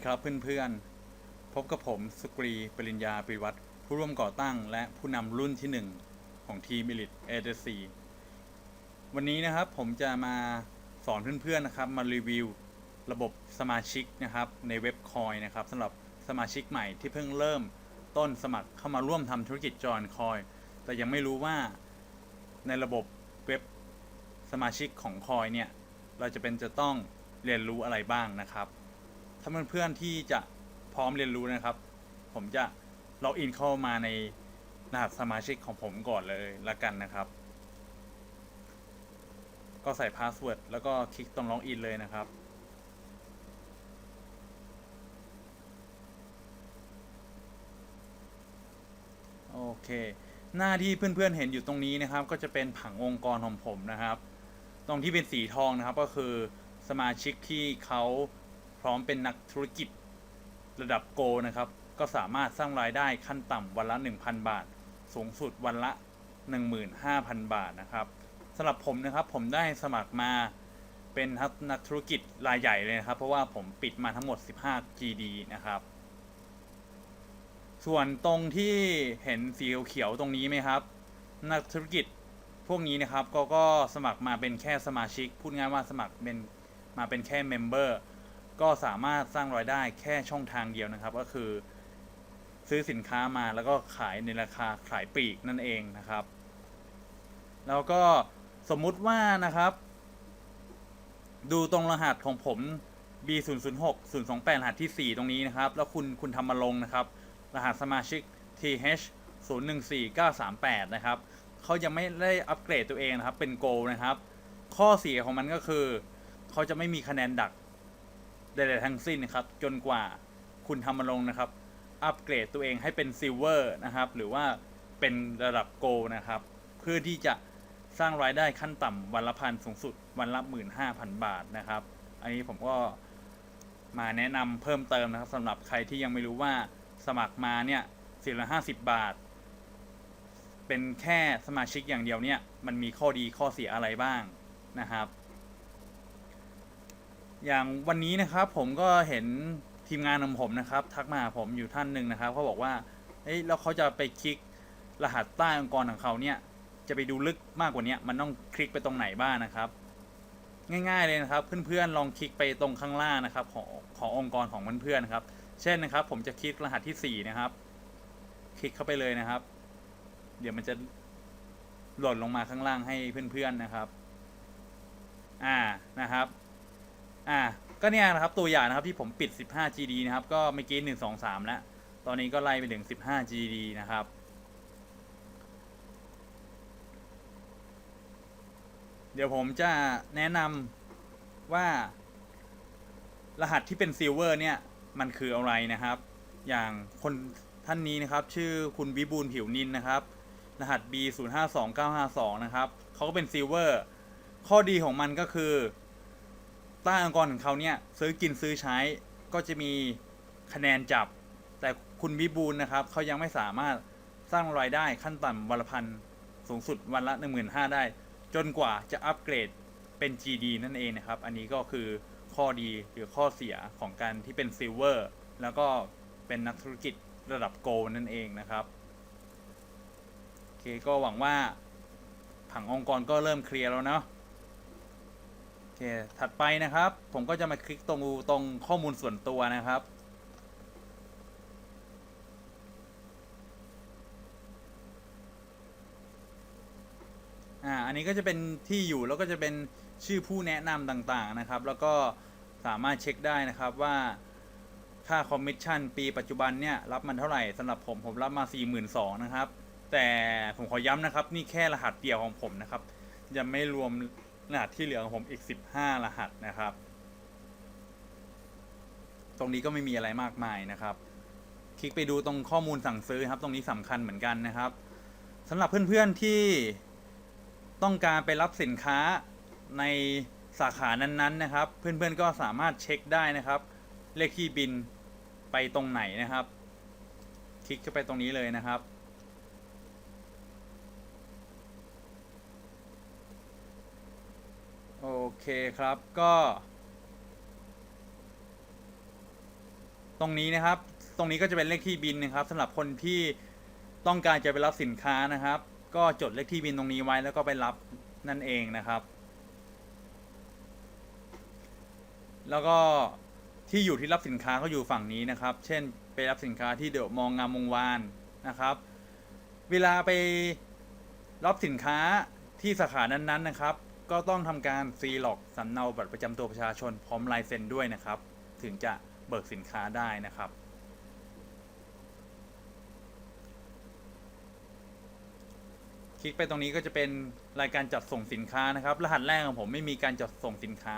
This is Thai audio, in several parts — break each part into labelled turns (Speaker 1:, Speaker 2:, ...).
Speaker 1: ดีครับเพื่อนๆ พบกับผมสกรี ปริญญาปริวัตรผู้ร่วมก่อตั้งและผู้นำรุ่นที่ 1 ของทีม Elite a d c วันนี้นะครับผมจะมาสอนเพื่อนๆนะครับ มารีวิวระบบสมาชิกนะครับ ในเว็บคอยนะครับสำหรับสมาชิกใหม่ที่เพิ่งเริ่มต้นสมัครเข้ามาร่วมทำธุรกิจจอยคอย แต่ยังไม่รู้ว่าในระบบเว็บสมาชิกของคอยเนี่ย เราจะเป็นจะต้องเรียนรู้อะไรบ้างนะครับ ถ้าเพื่อนๆที่จะพร้อมเรียนรู้นะครับ ผมจะล็อกอินเข้ามาในรหัสสมาชิกของผมก่อนเลยละกันนะครับ ก็ใส่พาสเวิร์ดแล้วก็คลิกตรงล็อกอินเลยนะครับ โอเค หน้าที่เพื่อนๆเห็นอยู่ตรงนี้นะครับ ก็จะเป็นผังองค์กรของผมนะครับ ตรงที่เป็นสีทองนะครับก็คือสมาชิกที่เขา พร้อมเป็นนักธุรกิจระดับโกนะครับ ก็สามารถสร้างรายได้ขั้นต่ำวันละ 1,000 บาท สูงสุดวันละ 15,000 บาทนะครับสำหรับผมนะครับผมได้สมัครมาเป็นนักธุรกิจรายใหญ่เลยนะครับ เพราะว่าผมปิดมาทั้งหมด 15 GD นะครับ ส่วนตรงที่เห็นสีเขียวตรงนี้ไหมครับ นักธุรกิจพวกนี้นะครับก็ก็สมัครมาเป็นแค่สมาชิก พูดง่ายว่าสมัครเป็นมาเป็นแค่เมมเบอร์ ก็สามารถสร้างรายได้แค่ช่องทางเดียวนะครับ ก็คือซื้อสินค้ามาแล้วก็ขายในราคาขายปลีกนั่นเองนะครับ แล้วก็สมมุติว่านะครับ ดูตรงรหัสของผม B 0 0 6 0 2 8รหัสที่ 4 ตรงนี้นะครับ แล้วคุณคุณทำมาลงนะครับ รหัสสมาชิก TH 0 1 4 9 3 8 นะครับเขายังไม่ได้อัปเกรดตัวเองนะครับ เป็นโกลนะครับ ข้อเสียของมันก็คือ เขาจะไม่มีคะแนนดัก ใดๆทั้งสิ้นครับ จนกว่าคุณทำมาลงนะครับ อัปเกรดตัวเองให้เป็นซิลเวอร์นะครับ หรือว่าเป็นระดับโกลนะครับ เพื่อที่จะสร้างรายได้ขั้นต่ำวันละพันสูงสุดวันละ15,000บาทนะครับ อันนี้ผมก็มาแนะนำเพิ่มเติมนะครับสำหรับใครที่ยังไม่รู้ว่าสมัครมาเนี่ยสี่ละห้าสิบบาท เป็นแค่สมาชิกอย่างเดียวเนี่ย มันมีข้อดีข้อเสียอะไรบ้างนะครับ อย่างวันนี้นะครับผมก็เห็นทีมงานของผมนะครับ ทักมาผมอยู่ท่านหนึ่งนะครับเขาบอกว่าเอ้ยแล้วเขาจะไปคลิกรหัสใต้องค์กรของเขาเนี่ย จะไปดูลึกมากกว่านี้มันต้องคลิกไปตรงไหนบ้างนะครับ ง่ายๆเลยนะครับ เพื่อนๆลองคลิกไปตรงข้างล่างนะครับ ของขององค์กรของเพื่อนๆนะครับ เช่นนะครับ ผมจะคลิกรหัสที่4นะครับ คลิกเข้าไปเลยนะครับ เดี๋ยวมันจะหล่นลงมาข้างล่างให้เพื่อนๆนะครับ อ่านะครับ อ่าก็เนี่ยนะครับตัวอย่างนะครับที่ผมปิด 15 GD นะครับ ก็เมื่อกี้ 1 2 3 แล้ว ตอนนี้ก็ไล่ไปถึง 15 GD นะครับ เดี๋ยวผมจะแนะนำว่ารหัสที่เป็นซิลเวอร์เนี่ย มันคืออะไรนะครับ อย่างคนท่านนี้นะครับ ชื่อคุณวิบูลย์ผิวนินนะครับ รหัส B 0 5 2 9 5 2นะครับเขาก็เป็นซิลเวอร์ข้อดีของมันก็คือ ใต้องค์กรของเขาเนี่ยซื้อกินซื้อใช้ก็จะมีคะแนนจับ แต่คุณวิบูลนะครับเขายังไม่สามารถสร้างรายได้ขั้นต่ำวันละพันสูงสุดวันละ 15,000 ได้ จนกว่าจะอัปเกรดเป็น GD นั่นเองนะครับ อันนี้ก็คือข้อดีหรือข้อเสียของการที่เป็นซิลเวอร์แล้วก็เป็นนักธุรกิจระดับโกลนั่นเองนะครับโอเคก็หวังว่าผังองค์กรก็เริ่มเคลียร์แล้วเนาะ เค ถัดไปนะครับ ผมก็จะมาคลิกตรงตรงข้อมูลส่วนตัวนะครับ อ่า อันนี้ก็จะเป็นที่อยู่แล้วก็จะเป็นชื่อผู้แนะนำต่างๆนะครับ แล้วก็สามารถเช็คได้นะครับว่าค่าคอมมิชชั่นปีปัจจุบันเนี่ยรับมันเท่าไหร่สำหรับผมผมรับมา 42,000นะครับ แต่ผมขอย้ำนะครับ นี่แค่รหัสเดียวของผมนะครับยังไม่รวม รหัสที่เหลือของผมอีก 15 รหัสนะครับ ตรงนี้ก็ไม่มีอะไรมากมายนะครับ คลิกไปดูตรงข้อมูลสั่งซื้อครับ ตรงนี้สำคัญเหมือนกันนะครับสำหรับเพื่อนๆที่ต้องการไปรับสินค้าในสาขานั้นๆนะครับ เพื่อนๆก็สามารถเช็คได้นะครับ เลขที่บินไปตรงไหนนะครับ คลิกเข้าไปตรงนี้เลยนะครับ โอ เคครับก็ ตรงนี้นะครับ ตรงนี้ก็จะเป็นเลขที่บินนะครับสำหรับคนที่ต้องการจะไปรับสินค้านะครับ ก็จดเลขที่บินตรงนี้ไว้แล้วก็ไปรับนั่นเองนะครับ แล้วก็ที่อยู่ที่รับสินค้าก็อยู่ฝั่งนี้นะครับ เช่นไปรับสินค้าที่เดอะมองงามวงวานนะครับ เวลาไปรับสินค้าที่สาขานั้นๆนะครับ ก็ต้องทำการซีล็อกสำเนาบัตรประจำตัวประชาชนพร้อมลายเซ็นด้วยนะครับ ถึงจะเบิกสินค้าได้นะครับ คลิกไปตรงนี้ก็จะเป็นรายการจัดส่งสินค้านะครับ รหัสแรกของผมไม่มีการจัดส่งสินค้า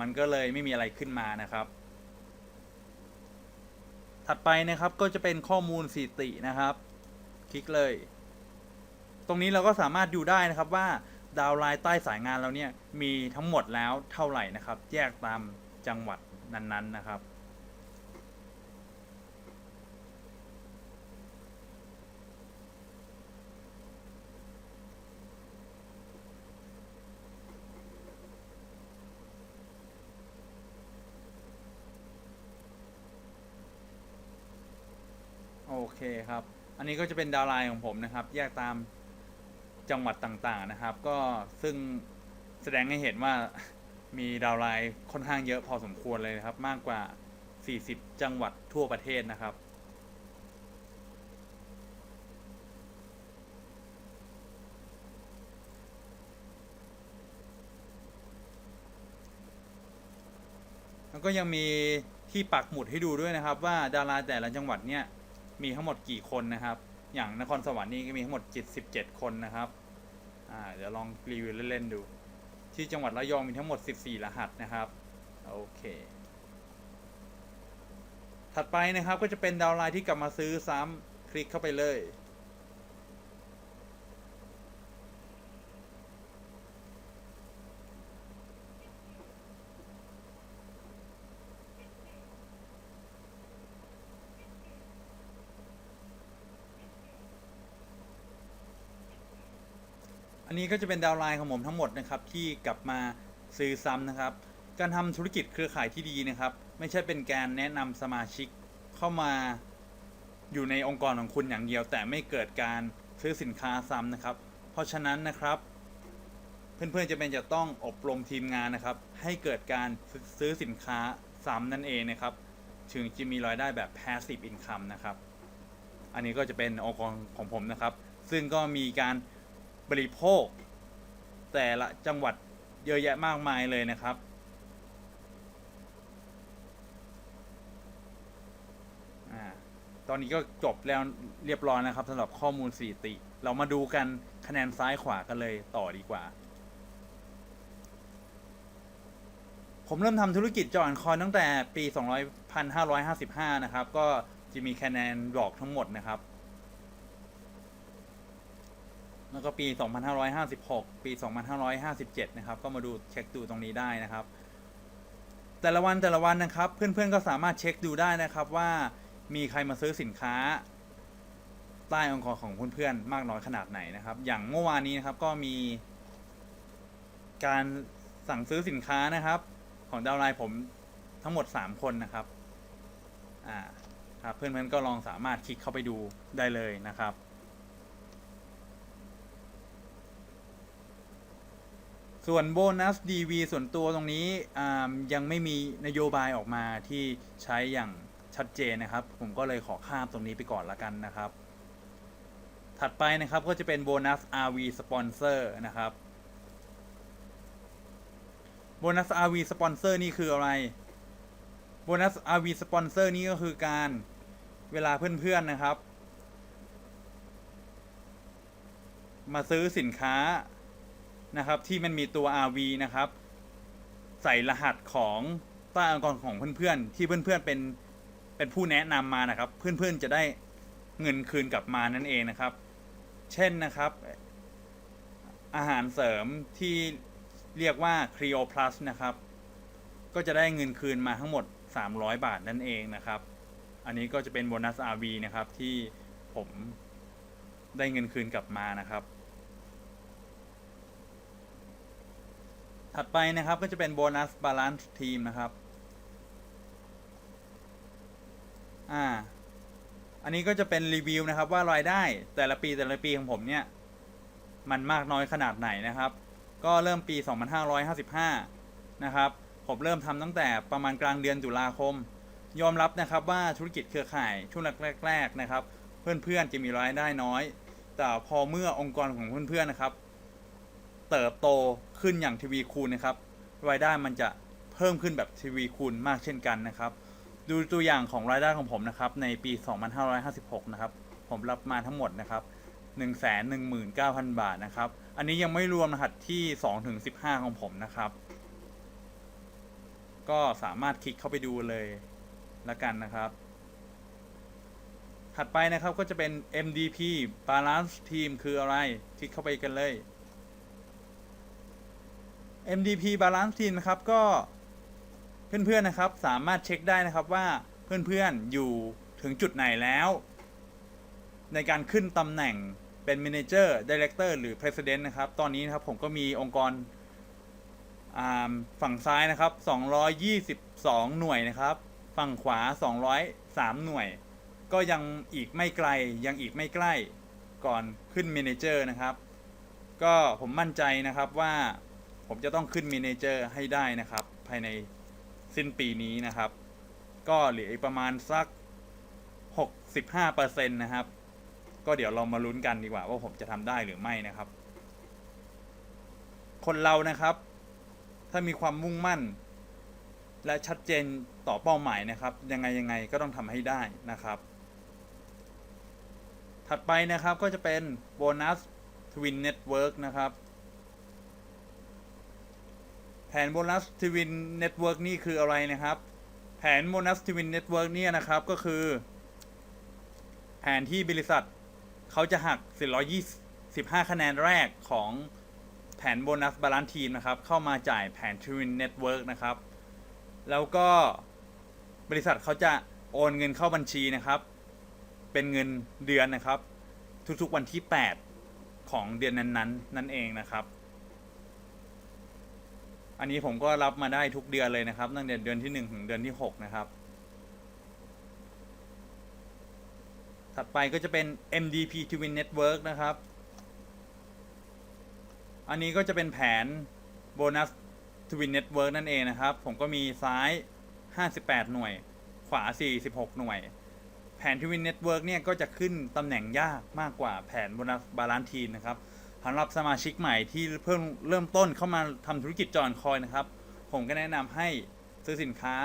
Speaker 1: มันก็เลยไม่มีอะไรขึ้นมานะครับ ถัดไปนะครับก็จะเป็นข้อมูลสถิตินะครับ คลิกเลย ตรงนี้เราก็สามารถดูได้นะครับว่า ดาวไลน์ใต้สายงานเราเนี่ยมีทั้งหมดแล้วเท่าไหร่นะครับ แยกตามจังหวัดนั้นๆนะครับ โอเคครับ อันนี้ก็จะเป็นดาวไลน์ของผมนะครับ แยกตาม จังหวัดต่างๆนะครับ ก็ซึ่งแสดงให้เห็นว่ามีดาวไลน์ค่อนข้างเยอะพอสมควรเลยนะครับ มากกว่า 40 จังหวัดทั่วประเทศนะครับแล้วก็ยังมีที่ปักหมุดให้ดูด้วยนะครับ ว่าดาราแต่ละจังหวัดเนี่ยมีทั้งหมดกี่คนนะครับ อย่างนครสวรรค์นี่ก็มีทั้งหมด77คนนะครับอ่าเดี๋ยวลองรีวิวเล่นๆดู ที่จังหวัดระยองมีทั้งหมด 14 รหัสนะครับโอเค ถัดไปนะครับก็จะเป็นดาวไลน์ที่กลับมาซื้อซ้ำคลิกเข้าไปเลย นี้ก็จะเป็นดาวไลน์ของผมทั้งหมดนะครับที่กลับมาซื้อซ้ำนะครับ การทำธุรกิจเครือข่ายที่ดีนะครับ ไม่ใช่เป็นการแนะนำสมาชิกเข้ามาอยู่ในองค์กรของคุณอย่างเดียว แต่ไม่เกิดการซื้อสินค้าซ้ำนะครับ เพราะฉะนั้นนะครับเพื่อนๆจะเป็นจะต้องอบรมทีมงานนะครับ ให้เกิดการซื้อสินค้าซ้ำนั่นเองนะครับ ถึงจะมีรายได้แบบ passive income นะครับ อันนี้ก็จะเป็นองค์กรของผมนะครับ ซึ่งก็มีการ บริโภค แต่ละจังหวัดเยอะแยะมากมายเลยนะครับอตอนนี้ก็จบแล้วเรียบร้อยนะครับสำหรับข้อมูลสถิติ เรามาดูกันคะแนนซ้ายขวากันเลยต่อดีกว่า ผมเริ่มทำธุรกิจจอห์นคอยตั้งแต่ปี 2555 นะครับ ก็จะมีคะแนนบอกทั้งหมดนะครับ แล้วก็ปี 2556 ปี 2557 นะครับ ก็มาดูเช็คดูตรงนี้ได้นะครับ แต่ละวันแต่ละวันนะครับ เพื่อนๆก็สามารถเช็คดูได้นะครับว่ามีใครมาซื้อสินค้า ใต้องค์กรของเพื่อนๆมากน้อยขนาดไหนนะครับ อย่างเมื่อวานนี้นะครับก็มี การสั่งซื้อสินค้านะครับ ของดาวไลน์ผมทั้งหมด 3 คนนะครับ อ่า ครับเพื่อนๆก็ลองสามารถคลิกเข้าไปดูได้เลยนะครับ ส่วนโบนัส DV ส่วนตัวตรงนี้ยังไม่มีนโยบายออกมาที่ใช้อย่างชัดเจนนะครับ ผมก็เลยขอข้ามตรงนี้ไปก่อนละกันนะครับ ถัดไปนะครับก็จะเป็นโบนัส RV Sponsor นะครับโบนัส RV Sponsor นี่คืออะไรโบนัส RV Sponsor นี่ก็คือการเวลาเพื่อนๆนะครับ มาซื้อสินค้า นะครับที่มันมีตัว RV นะครับใส่รหัสของต้องค์กรของเพื่อนๆ ที่เพื่อนๆเป็นเป็นผู้แนะนำมานะครับ เพื่อนๆจะได้เงินคืนกลับมานั่นเองนะครับ เช่นนะครับ อาหารเสริมที่เรียกว่า Creo Plus นะครับ ก็จะได้เงินคืนมาทั้งหมด 300 บาทนั่นเองนะครับ อันนี้ก็จะเป็นโบนัส RV นะครับที่ผมได้เงินคืนกลับมานะครับ ถัดไปนะครับก็จะเป็นโบนัสบาลานซ์ทีมนะครับ อ่า อันนี้ก็จะเป็นรีวิวนะครับว่ารายได้แต่ละปีแต่ละปีของผมเนี่ย มันมากน้อยขนาดไหนนะครับ ก็เริ่มปี 2555 นะครับ ผมเริ่มทำตั้งแต่ประมาณกลางเดือนตุลาคม ยอมรับนะครับว่าธุรกิจเครือข่ายช่วงแรก ๆ นะครับ เพื่อนๆจะมีรายได้น้อย แต่พอเมื่อองค์กรของเพื่อนๆนะครับ เติบโตขึ้นอย่างทวีคูณนะครับรายได้มันจะเพิ่มขึ้นแบบทวีคูณมากเช่นกันนะครับ ดูตัวอย่างของรายได้ของผมนะครับในปี 2556 นะครับ ผมรับมาทั้งหมดนะครับ 119,000 บาทนะครับ อันนี้ยังไม่รวมรหัสที่ 2 ถึง 15 ของผมนะครับ ก็สามารถคลิกเข้าไปดูเลยละกันนะครับ ถัดไปนะครับก็จะเป็น MDP Balance Team คืออะไร คลิกเข้าไปกันเลย MDP Balance Team นะครับก็เพื่อนๆนะครับสามารถเช็คได้นะครับว่าเพื่อนๆอยู่ถึงจุดไหนแล้ว ในการขึ้นตำแหน่งเป็น Manager Director หรือ President นะครับ ตอนนี้นะครับผมก็มีองค์กรฝั่งซ้ายนะครับ 222 หน่วยนะครับ ฝั่งขวา 203 หน่วย ก็ยังอีกไม่ไกลยังอีกไม่ใกล้ก่อนขึ้น Manager นะครับ ก็ผมมั่นใจนะครับว่า ผมจะต้องขึ้น Manager ให้ได้นะครับ ภายในสิ้นปีนี้นะครับ ก็เหลืออีกประมาณสัก 65%นะครับ ก็เดี๋ยวเรามาลุ้นกันดีกว่า ว่าผมจะทำได้หรือไม่นะครับ คนเรานะครับ ถ้ามีความมุ่งมั่น และชัดเจนต่อเป้าหมายนะครับ ยังไงยังไงก็ต้องทำให้ได้นะครับ ถัดไปนะครับก็จะเป็นโบนัสทวินเน็ตเวิร์กนะครับ นโบนัสทวินเน็ตเวิร์กนี่คืออะไรนะครับ แผนโบนัสทวินเน็ตเวิร์กเนี่ยนะครับก็คือ แผนที่บริษัทเขาจะหัก 425 คะแนนแรกของแผนโบนัสบาลานซ์ทีมนะครับ เข้ามาจ่ายแผน Twin Network นะครับ แล้วก็บริษัทเขาจะโอนเงินเข้าบัญชีนะครับ เป็นเงินเดือนนะครับ ทุกๆวันที่ 8 ของเดือนนั้นๆ นั่นเองนะครับ อันนี้ผมก็รับมาได้ทุกเดือนเลยนะครับตั้งแต่เดือนที่ 1 ถึงเดือนที่ 6 นะครับ ถัดไปก็จะเป็น MDP Twin Network นะครับ อันนี้ก็จะเป็นแผนโบนัส Twin Network นั่นเองนะครับ ผมก็มีซ้าย 58 หน่วย ขวา 46 หน่วย แผน Twin Network เนี่ยก็จะขึ้นตำแหน่งยากมากกว่าแผนโบนัสบาลานทีนนะครับ สำหรับสมาชิกใหม่ที่เพิ่มเริ่มต้นเข้ามาทำธุรกิจจอนคอยนะครับ ผมก็แนะนำให้ซื้อสินค้า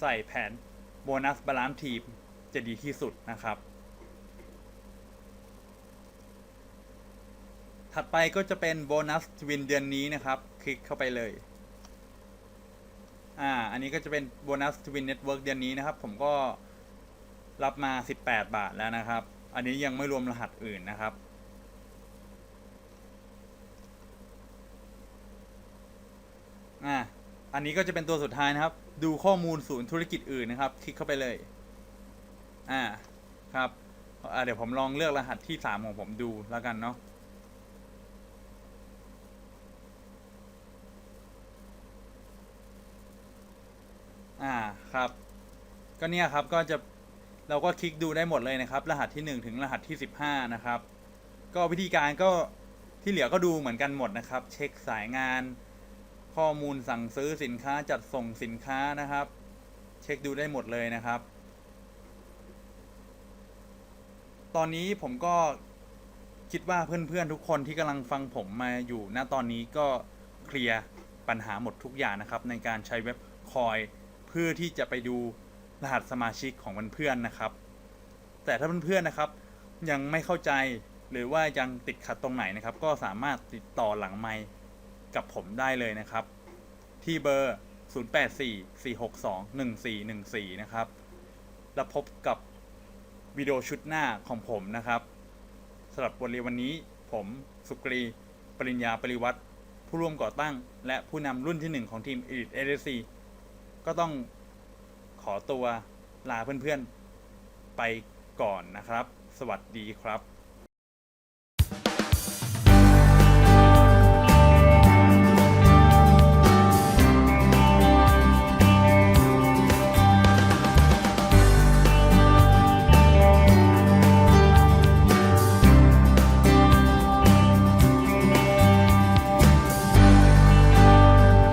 Speaker 1: ใส่แผนโบนัสบาลานซ์ทีมจะดีที่สุดนะครับ ถัดไปก็จะเป็นโบนัสทวินเดือนนี้นะครับ คลิกเข้าไปเลย อ่า อันนี้ก็จะเป็นโบนัสทวินเน็ตเวิร์กเดือนนี้นะครับ ผมก็รับมา 18 บาทแล้วนะครับ อันนี้ยังไม่รวมรหัสอื่นนะครับ อ่าอันนี้ก็จะเป็นตัวสุดท้ายนะครับ ดูข้อมูลศูนย์ธุรกิจอื่นนะครับ คลิกเข้าไปเลย อ่าครับอ่าเดี๋ยวผมลองเลือกรหัสที่ 3 ของผมดูแล้วกันเนาะอ่าครับ ก็เนี่ยครับก็จะเราก็คลิกดูได้หมดเลยนะครับ รหัสที่ 1 ถึงรหัสที่ 15 นะครับ ก็วิธีการก็ที่เหลือก็ดูเหมือนกันหมดนะครับ เช็คสายงาน ข้อมูลสั่งซื้อสินค้าจัดส่งสินค้านะครับ เช็คดูได้หมดเลยนะครับ ตอนนี้ผมก็คิดว่าเพื่อนๆทุกคนที่กำลังฟังผมมาอยู่ณตอนนี้ก็เคลียร์ปัญหาหมดทุกอย่างนะครับ ในการใช้เว็บคอยเพื่อที่จะไปดูรหัสสมาชิกของเพื่อนๆนะครับ แต่ถ้าเพื่อนๆนะครับ ยังไม่เข้าใจหรือว่ายังติดขัดตรงไหนนะครับ ก็สามารถติดต่อหลังไมค์ กับผมได้เลยนะครับ ที่เบอร์ 0844621414 นะครับ แล้วพบกับวิดีโอชุดหน้าของผมนะครับสำหรับบทเรียนวันนี้ผมสุกรี ปริญญาปริวัติผู้ร่วมก่อตั้ง และผู้นำรุ่นที่หนึ่งของทีม Elite ADC ก็ต้องขอตัวลาเพื่อนๆ ไปก่อนนะครับ สวัสดีครับ